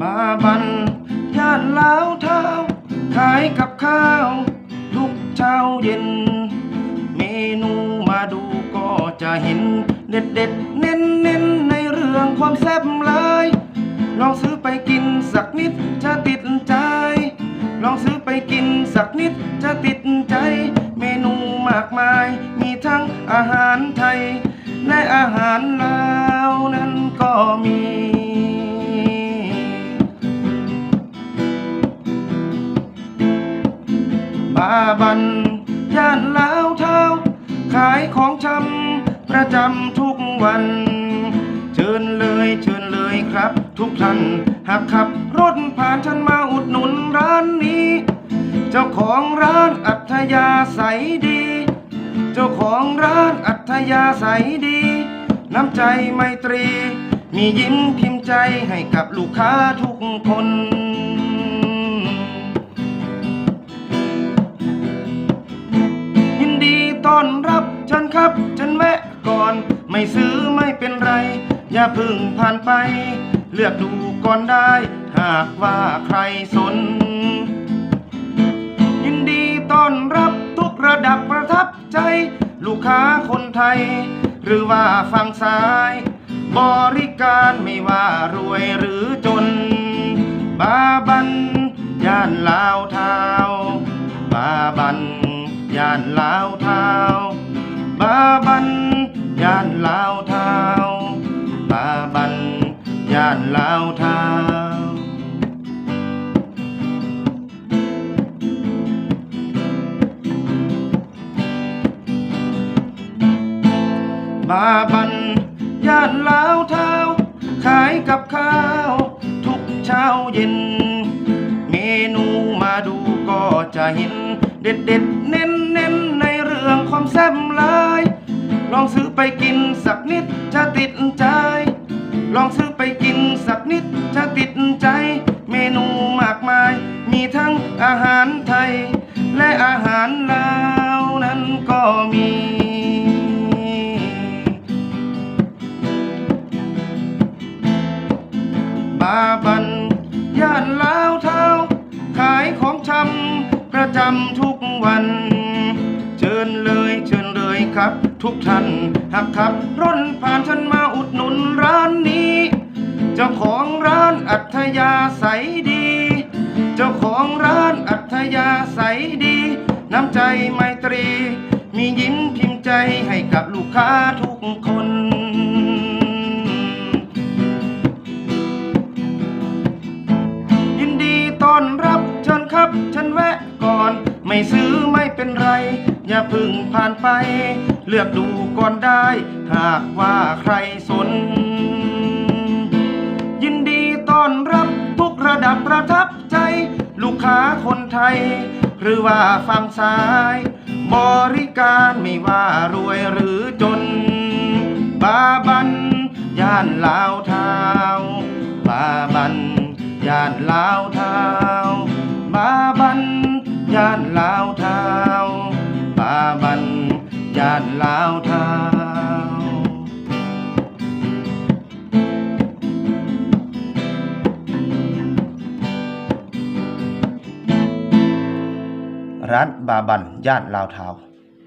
บาบันย่านลาวเท้า ขายกับข้าว ทุกเช้าเย็น เมนูมาดูก็จะเห็น เด็ดเด็ดเน้นเน้นในเรื่องความแซ่บเลย ลองซื้อไปกินสักนิดจะติดใจ ลองซื้อไปกินสักนิดจะติดใจ เมนูมากมาย มีทั้งอาหารไทย และอาหารลาวนั้นก็มี บาบันย่านลาวเท้า ขายของชำประจำทุกวัน เชิญเลยเชิญเลยครับ ทุกท่านหากขับรถผ่านฉันมาอุดหนุนร้านนี้ เจ้าของร้านอัธยาศัยดี เจ้าของร้านอัธยาศัยดี น้ำใจไมตรี มียิ้มพิมพ์ใจให้กับลูกค้าทุกคน ไม่ซื้อไม่เป็นไร อย่าพึ่งผ่านไป เลือกดูก่อนได้ หากว่าใครสน ยินดีต้อนรับทุกระดับประทับใจ ลูกค้าคนไทย หรือว่าฝั่งซ้าย บริการไม่ว่ารวยหรือจน บาบัน ย่านลาวเท้าบาบัน ย่านลาวเท้าบาบันานลาวเท้าบาบันย่านลาวเท้าบาบันย่านลาวเท้าขายกับข้าว ทุกเช้าเย็น เมนูมาดูก็จะเห็น เด็ดเด็ดเน้นเน้นในเรื่องความแซ่บเลย ลองซื้อไปกินสักนิดจะติดใจ ลองซื้อไปกินสักนิดจะติดใจ เมนูมากมาย มีทั้งอาหารไทย และอาหารลาวนั้นก็มี บาบันย่านลาวเท้า ขายของชำประจำทุกวัน เชิญเลยเชิญเลยครับ ทุกท่านหากขับรถผ่านฉันมาอุดหนุนร้านนี้ เจ้าของร้านอัธยาศัยดี เจ้าของร้านอัธยาศัยดี น้ำใจไมตรี มียิ้มพิมพ์ใจให้กับลูกค้าทุกคนยินดีต้อนรับเชิญครับ ฉันแวะก่อน ไม่ซื้อไม่เป็นไร อย่าพึ่งผ่านไป เลือกดูก่อนได้ หากว่าใครสน ยินดีต้อนรับทุกระดับประทับใจ ลูกค้าคนไทย หรือว่าฝั่งซ้าย บริการไม่ว่ารวยหรือจน บาบัน ย่านลาวเท้าบาบัน ย่านลาวเท้า บันญาติลาวเท้าร้านบาบันย่านลาวเท้า